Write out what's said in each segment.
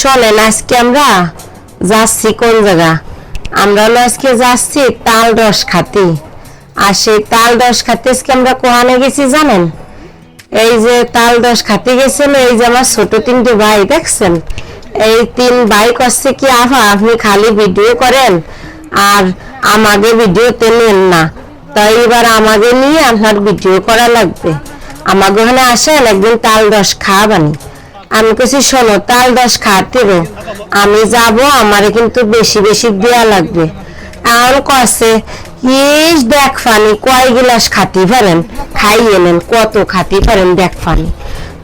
শোনেন, আজকে আমরা যাচ্ছি কোন জায়গা? আমরা আজকে যাচ্ছি তাল রস খাতি। আর সেই তাল রস খাতে আজকে আমরা কোহানে গেছি জানেন? এই যে তাল রস খাতে গেছিল, এই যে আমার ছোট তিনটে ভাই, দেখছেন? এই তিন ভাই করছে কি আফা আপনি খালি ভিডিও করেন আর আমাকে ভিডিওতে নেন না। তাই এবার আমাকে নিয়ে আপনার ভিডিও করা লাগবে। আমাকে ওখানে আসেন, একদিন তাল রস খাওয়াবানি। আমি কিছু শোনো, তাল রস খাতে রো আমি যাব, আমারে কিন্তু বেশি বেশি দেয়া লাগবে। আর কছে ইস, দেখ ফানি, কয় গিলাস খাতি পারেন খাইয়ে নেন কত খাতি পারেন দেখ ফানি।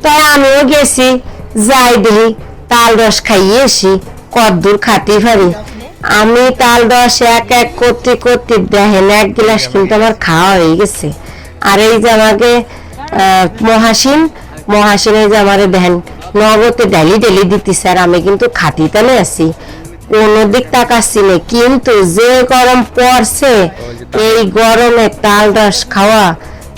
তাই আমিও গেছি, যাই দেখি, তাল রস খাইয়ে এসি কদ্দূর খাতি পারি আমি তাল রস এক এক করতে করতে, দেখেন, এক গিলাস কিন্তু আমার খাওয়া হয়ে গেছে। আর এই যে আমাকে মহাসিন এই যে আমারে দেখেন নগদে ডেলি ডেলি দিতেছে আর আমি কিন্তু খাতি তালে আছি কোনো দিক তাকাচ্ছি না, কিন্তু যে গরম পড়ছে, এই গরমে তাল রস খাওয়া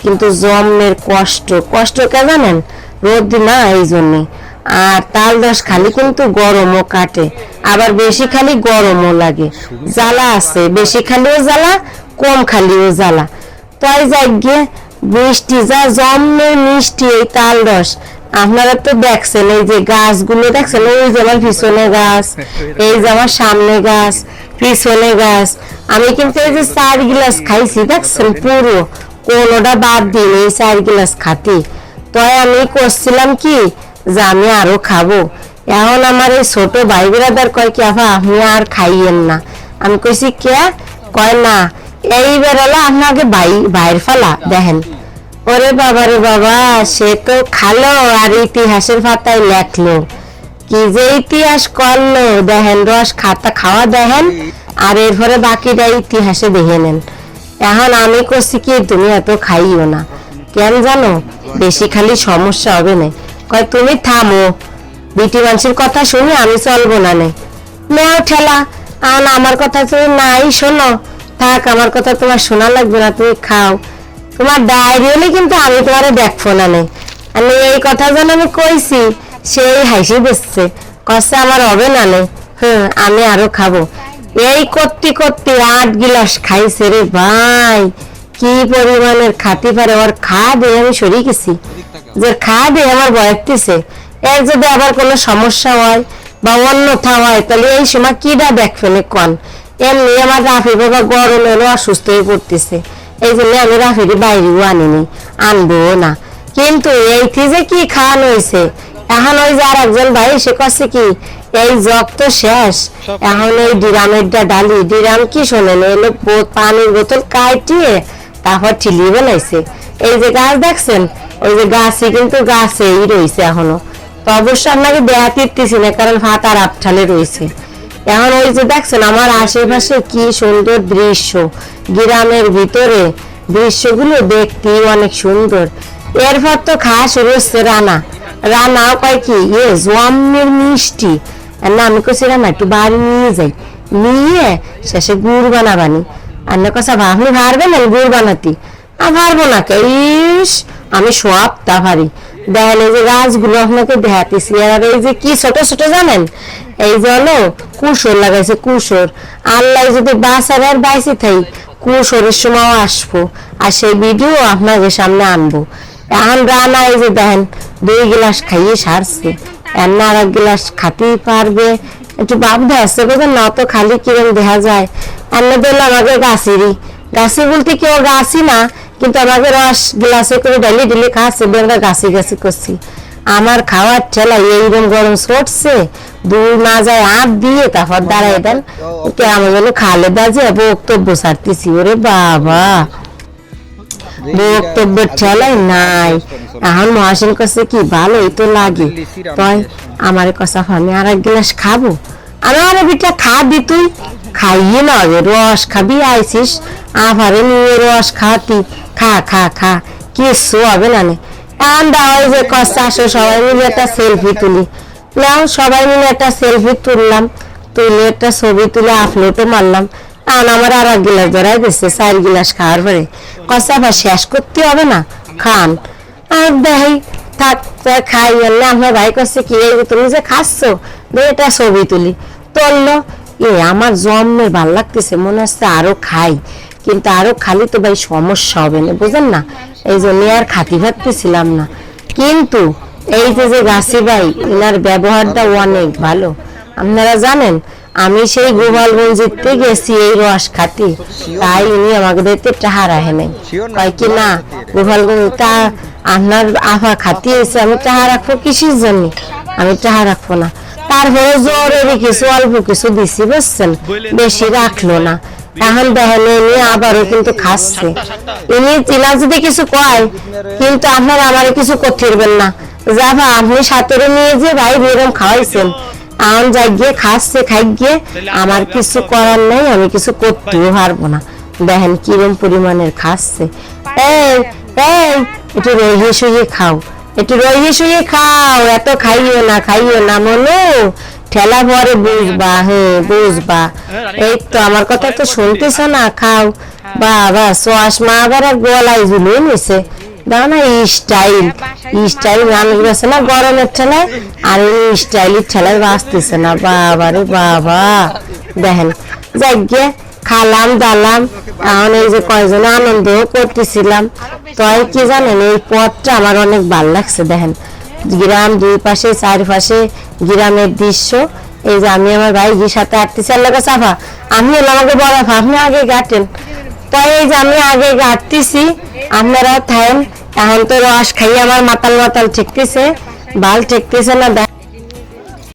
কিন্তু জন্মের কষ্ট। কষ্ট কে জানেন? রোদ না এই জন্যে। আর তাল রস খালি কিন্তু গরমও কাটে, আবার বেশি খালি গরমও লাগে। জ্বালা আছে, বেশি খালিও জ্বালা, কম খালিও জ্বালা। তাই যাই গিয়ে মিষ্টি যা জন্মের মিষ্টি, এই তাল রস আপনারা তো দেখছেন, এই যে গাছগুলো দেখছেন ওই যে আমার পিছনে গাছ, এই যে আমার সামনে গাছ, পিছনে গাছ। আমি কিন্তু এই যে চার গিলাস খাইছি, দেখছেন পুরো। কোনোটা বাদ দিন এই চার গিলাস খাতি। তো আমি করছিলাম কি, যে আমি আরও খাব। এখন আমার এই ছোট ভাই বিরাদার কয় কি আফা আপনি আর খাইয়েন না। আমি কইছি, কে? কয়, না। এই বেরোলে আপনাকে ভাই ভাইয়ের ফেলা, দেখেন। ওরে বাবা রে বাবা, সে তো খালো আর ইতিহাসের পাতায় লেখলো। কি যে ইতিহাস করল, দেখেন, রস খাতা খাওয়া দেখেন, আর এরপরে বাকিটা ইতিহাসে দেখে নেন। এখন আমি করছি কি, তুমি এত খাইও না। কেন জানো? বেশি খালি সমস্যা হবে না। কয়, তুমি থামো। বিটি মানুষের কথা শুনে আমি চলবো না নে। নেও ঠেলা। আর আমার কথা তুমি নাই, শোনো। থাক, আমার কথা তোমার শোনা লাগবে না, তুমি খাও। তোমার ডায়েরি হলে কিন্তু আমি তোমারে দেখব না নে আমি এই কথা যেন আমি কইছি, সেই হাসি দিচ্ছে কষে আমার হবে না নে? হুম, আমি আরও খাব। এই করতে করতে আট গিলাস খাইছে রে ভাই। কি পরিমাণের খাতি পারে, ওর খা দিয়ে আমি সরি গেছি। যে খা দিয়ে আমার বয়াতিছে এর যদি আবার কোনো সমস্যা হয় বা অন্যথা হয়, তাহলে এই সময় কিটা দেখবেন কন? এমনি আমার রাফি বাবা গরম এলো অসুস্থ হয়ে পড়তেছে এই জন্য আমি রাফির বাইরেও আনিনি আনব না। কিন্তু এইটি যে কি খাওয়ানো হয়েছে এখন ওই যে আর একজন ভাই সে করছে কি এই জগ তো শেষ। এখন এই ডিরামের ডালি ডিরাম কি শোনেন এলো পানির বোতল কাটিয়ে তারপর ঠিলি বানাইছে। এই যে গাছ দেখছেন ওই যে গাছে কিন্তু গাছেই রয়েছে এখনও। তো অবশ্য আপনাকে দেয়া তীরতেছি না কারণ ভাত আর আপঠালে রয়েছে এখন ওই যে দেখছেন, আমার আশেপাশে কি সুন্দর দৃশ্য। গ্রামের ভিতরে দৃশ্যগুলো দেখতে অনেক সুন্দর। এরপর তো খাওয়া শুরু হচ্ছে রানা রানাও কয় কি? ইয়ে জম্মের মিষ্টি। আর আমি কইছি, রানা, একটু বাড়ি নিয়ে যাই। নিয়ে শেষে গুড় বানাবানি। আর না কষা আপনি পারবেন না গুড় বানাতি। আর পারব না কে? ইস, আমি সব তা পারি দেখেন এই যে গাছগুলো আপনাকে দেখাতেছি। আর এই যে কি ছোট ছোট জানেন? এই যে হলো কুসর লাগাইছে কুসর আল্লাহ যদি বাঁচার আর বাইসে থাই কুসরের সময় আসব। আর সেই ভিডিও আপনাদের সামনে আনব। এখন রানা এই যে দেখেন, দুই গ্লাস খাইয়ে সারছে। এমন আর এক গ্লাস খাতেই পারবে। একটু ভাবতে আসছে বুঝলেন না অত খালি কিরম দেখা যায়। এমনি দিলে আমাকে গাছেরই। গাছে বলতে কেউ গাছই না কিন্তু আমাকে রস গ্লাসে করে ডালি ডিলি খাচ্ছে আমরা গাছি গাছি করছি। আমার খাওয়ার ঠেলা এইরকম গরম চড়ছে দূর না যায় আট দিয়ে তারপর দাঁড়াই দেন। কেমন যেন খালে দাজে বক্তব্য ছাড়তেছি ওরে বাবা। বক্তব্যের ঠেলাই নাই। এখন মহাসিন কাছে কি ভালোই তো লাগে। তাই আমার কথা আমি আর এক গ্লাস খাব। আমি আরে বিটা খাবি তুই। খাইয়ে রে, রস খাবি, আইসিস। আভারে নিয়ে রস খাতি খা খা খা। কিচ্ছু হবে না নে। আন্দা ওই যে কষ্ট, আসো সবাই মিলে একটা সেলফি তুলি। নাও, সবাই মিলে একটা সেলফি তুললাম। তুলে একটা ছবি তুলে আপলোডও মারলাম। এখন আমার আর এক গিলাস ধরাই দিচ্ছে চার গিলাস খাওয়ার পরে। কষা বা শেষ করতে হবে না। খান। আর দেখাই থাক খাই না আমার ভাই করছে কি তুমি যে খাচ্ছ এটা ছবি তুলি। তুললো এ, আমার জন্মে ভালো লাগতেছে, মনে হচ্ছে আরও খাই। কিন্তু আরও খালি তো ভাই সমস্যা হবে না বুঝেন না? এই জন্য আর খাতি ভাবতেছিলাম না। কিন্তু এই যে যে গাছি ভাই, এনার ব্যবহারটা অনেক ভালো। আপনারা জানেন, আমি সেই গোপালগঞ্জিতে গেছি এই রস খাতি। তাই উনি আমাকে দেখতে টাহা রাখে নাই। কয় কি না, গোপালগঞ্জ তা আপনার আফা খাতি এসে আমি টাহা রাখব কিসের জন্য? আমি টাহা রাখব না। তারপরে জোরে কিছু অল্প কিছু দিছি বুঝছেন? বেশি রাখল না। এখন দেখেন ইনি আবারও কিন্তু খাচ্ছে। ইনি তিনা যদি কিছু কয় কিন্তু আপনার আমার কিছু করতে না। যাবা আপনি সাঁতরে নিয়ে যে ভাই এরকম খাওয়াইছেন। এখন যাই গিয়ে খাচ্ছে খাই গিয়ে আমার কিছু করার নেই আমি কিছু করতেও পারব না। দেখেন কিরম পরিমাণের খাচ্ছে। এই এই একটু রহিয়ে শুয়ে খাও। একটু রহিয়ে শুয়ে খাও, এত খাইও না খাইও না, মনু। ঠেলা পরে বুঝবা হ্যাঁ বুঝবা। এই তো আমার কথা তো শুনতেছ না, খাও। বাবা সোয়াস মা আবার আর গলায় ঝুলিয়ে নিছে। দাও না স্টাইল। স্টাইল মানুষ গেছে না, গরমের ঠেলায়? আর এই স্টাইলের ঠেলায় বাঁচতেছে না, বাবা রে বাবা। দেখেন, যাই গিয়ে খালাম দালাম এখন এই যে কয়জনে আনন্দ করতেছিলাম। তো আর কি জানেন এই পথটা আমার অনেক ভালো লাগছে দেখেন। গ্রাম দুই পাশে চারপাশে গ্রামের দৃশ্য। এই যে আমি আমার ভাই গিয়ে সাথে আটতেছি আল্লাহ চাফা আমি হলো আমাকে আফা, আপনি আগে গাটেন তাই এই যে আমি আগে গাটতেছি আপনারা থাকেন এখন তো রস খাই আমার মাতাল মাতাল ঠেকতেছে বাল ঠেকতেছে না দেখ